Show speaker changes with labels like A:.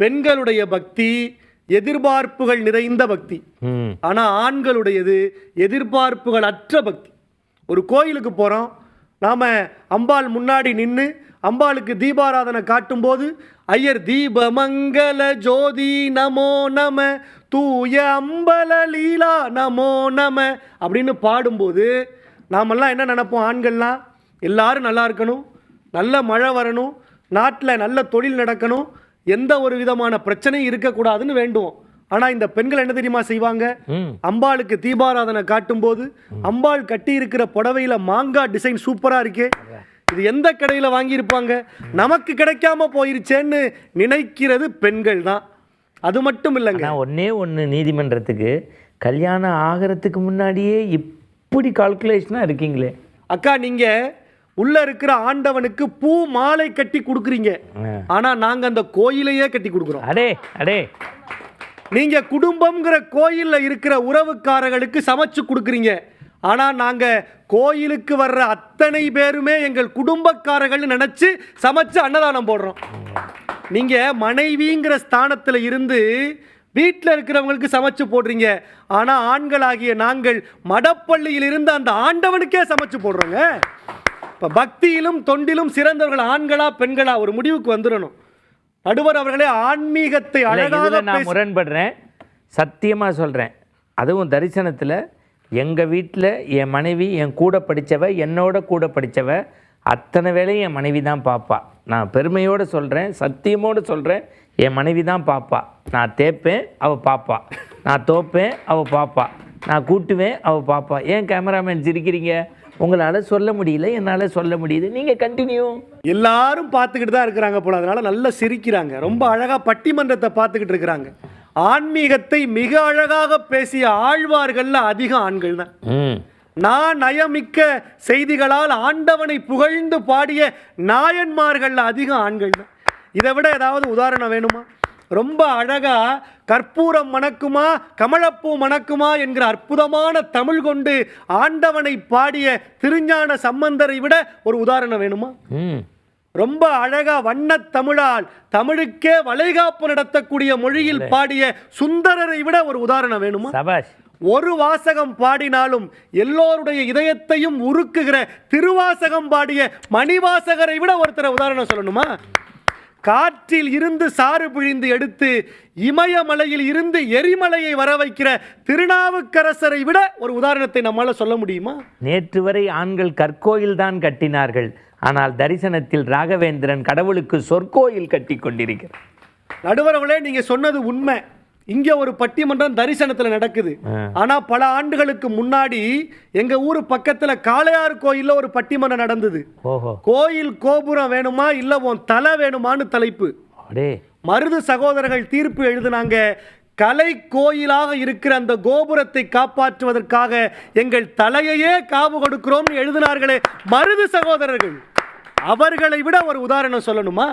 A: பெண்களுடைய பக்தி எதிர்பார்ப்புகள் நிறைந்த பக்தி.
B: ம்.
A: ஆனா ஆண்களுடையது எதிர்பார்ப்புகள் அற்ற பக்தி. ஒரு கோயிலுக்கு போறோம் நாம அம்பாள் முன்னாடி நின்று அம்பாளுக்கு தீபாராதனை காட்டும்போது ஐயர் தீப மங்கள ஜோதி நமோ நம தூய அம்பல லீலா நமோ நம அப்படின்னு பாடும்போது நாமெல்லாம் என்ன நினைப்போம் ஆண்கள்லாம் எல்லாரும் நல்லா இருக்கணும் நல்ல மழை வரணும் நாட்டில் நல்ல தொழில் நடக்கணும் எந்த ஒரு விதமான பிரச்சனையும் இருக்கக்கூடாதுன்னு வேண்டுவோம் ஆனால் இந்த பெண்கள் என்ன தெரியுமா செய்வாங்க? அம்பாளுக்கு தீபாராதனை காட்டும்போது அம்பாள் கட்டி இருக்கிற புடவையில மாங்காய் டிசைன் சூப்பரா இருக்கே. இது எந்த கடையில வாங்கியிருப்பாங்க? நமக்கு கிடைக்காம போயிருச்சேன்னு நினைக்கிறது பெண்கள் தான். அது மட்டும் இல்லைங்க.
B: ஒண்ணே ஒன்று நீதிமன்றத்துக்கு கல்யாணம் ஆகிறதுக்கு முன்னாடியே இப்படி கால்குலேஷனாக இருக்கீங்களே.
A: அக்கா நீங்க உள்ள இருக்கிற ஆண்டவனுக்கு பூ மாலை கட்டி கொடுக்குறீங்க. ஆனா நாங்க அந்த கோயிலையே கட்டி கொடுக்குறோம்.
B: அடே அடே.
A: நீங்க குடும்பம்ங்கிற கோயில்ல இருக்கிற உறவுக்காரர்களுக்கு சமைச்சு கொடுக்குறீங்க. ஆனா நாங்க கோயிலுக்கு வர்ற அத்தனை பேருமே எங்கள் குடும்பக்காரர்கள்னு நினைச்சு சமைச்சு அன்னதானம் போடுறோம். நீங்க மனைவிங்கிற ஸ்தானத்துல இருந்து வீட்டில் இருக்கிறவங்களுக்கு சமைச்சு போடுறீங்க. ஆனா ஆண்களாகிய நாங்கள் மடப்பள்ளியில் இருந்து அந்த ஆண்டவனுக்கே சமைச்சு போடுறோங்க. இப்ப பக்தியிலும் தொண்டிலும் சிறந்தவர்கள் ஆண்களா பெண்களா? ஒரு முடிவுக்கு வந்துடணும் நடுவர் அவர்களே ஆன்மீகத்தை அழகாக
B: நான் முரண்படுறேன். சத்தியமாக சொல்கிறேன் அதுவும் தரிசனத்தில் எங்கள் வீட்டில் என் மனைவி என் கூட படித்தவ என்னோட கூட படித்தவ அத்தனை வேலையும் என் மனைவி தான் பாப்பா. நான் பெருமையோடு சொல்கிறேன் சத்தியமோடு சொல்கிறேன் என் மனைவி தான் பாப்பா. நான் தேய்ப்பேன் அவள் பாப்பா. நான் தோப்பேன் அவள் பாப்பா. நான் கூட்டுவேன் அவள் பாப்பா. ஏன் கேமராமேன் சிரிக்கிறீங்க? உங்களால் சொல்ல முடியல என்னால் சொல்ல முடியுது. நீங்கள் கண்டினியூ
A: எல்லாரும் பார்த்துக்கிட்டு தான் இருக்கிறாங்க போல அதனால நல்லா சிரிக்கிறாங்க. ரொம்ப அழகா பட்டிமன்றத்தை பார்த்துக்கிட்டு இருக்கிறாங்க. ஆன்மீகத்தை மிக அழகாக பேசிய ஆழ்வார்கள்ல அதிக ஆண்கள் தான் நான் நயமிக்க செய்திகளால் ஆண்டவனை புகழ்ந்து பாடிய நாயன்மார்கள்ல அதிக ஆண்கள் தான் இதை விட ஏதாவது உதாரணம் வேணுமா? ரொம்ப அழகா கற்பூரம் மணக்குமா கமலப்பூ மணக்குமா என்கிற அற்புதமான தமிழ் கொண்டு ஆண்டவனை பாடிய திருஞான சம்பந்தரை விட ஒரு உதாரணம் வேணுமா? ரொம்ப அழகா வண்ணத் தமிழால் தமிழுக்கே வளைகாப்பு நடத்தக்கூடிய மொழியில் பாடிய சுந்தரரை விட ஒரு உதாரணம் வேணுமா? ஒரு வாசகம் பாடினாலும் எல்லோருடைய இதயத்தையும் உருக்குகிற திருவாசகம் பாடிய மணிவாசகரை விட ஒருத்தரை உதாரணம் சொல்லணுமா? காற்றில் இருந்து சாறு பிழிந்து எடுத்து இமயமலையில் இருந்து எரிமலையை வர வைக்கிற திருநாவுக்கரசரை விட ஒரு உதாரணத்தை நம்மால சொல்ல முடியுமா?
B: நேற்று வரை ஆண்கள் கற்கோயில் தான் கட்டினார்கள். ஆனால் தரிசனத்தில் ராகவேந்திரன் கடவுளுக்கு சொற்கோயில் கட்டி கொண்டிருக்கிறார்.
A: நடுவர்களே நீங்க சொன்னது உண்மை. இங்க ஒரு பட்டிமன்றம் தரிசனத்துல நடக்குது. ஆனா பல ஆண்டுகளுக்கு முன்னாடி எங்க ஊரு பக்கத்துல காளையார் கோயில்ல ஒரு பட்டிமன்றம் நடந்தது. கோயில் கோபுரம் வேணுமா இல்ல உன் தலை வேணுமான்னு தலைப்பு. மருது சகோதரர்கள் தீர்ப்பு எழுதினாங்க. கலை கோயிலாக இருக்கிற அந்த கோபுரத்தை காப்பாற்றுவதற்காக எங்கள் தலையையே காவு கொடுக்கிறோம்னு எழுதினார்களே மருது சகோதரர்கள். அவர்களை விட ஒரு உதாரணம் சொல்லணுமா?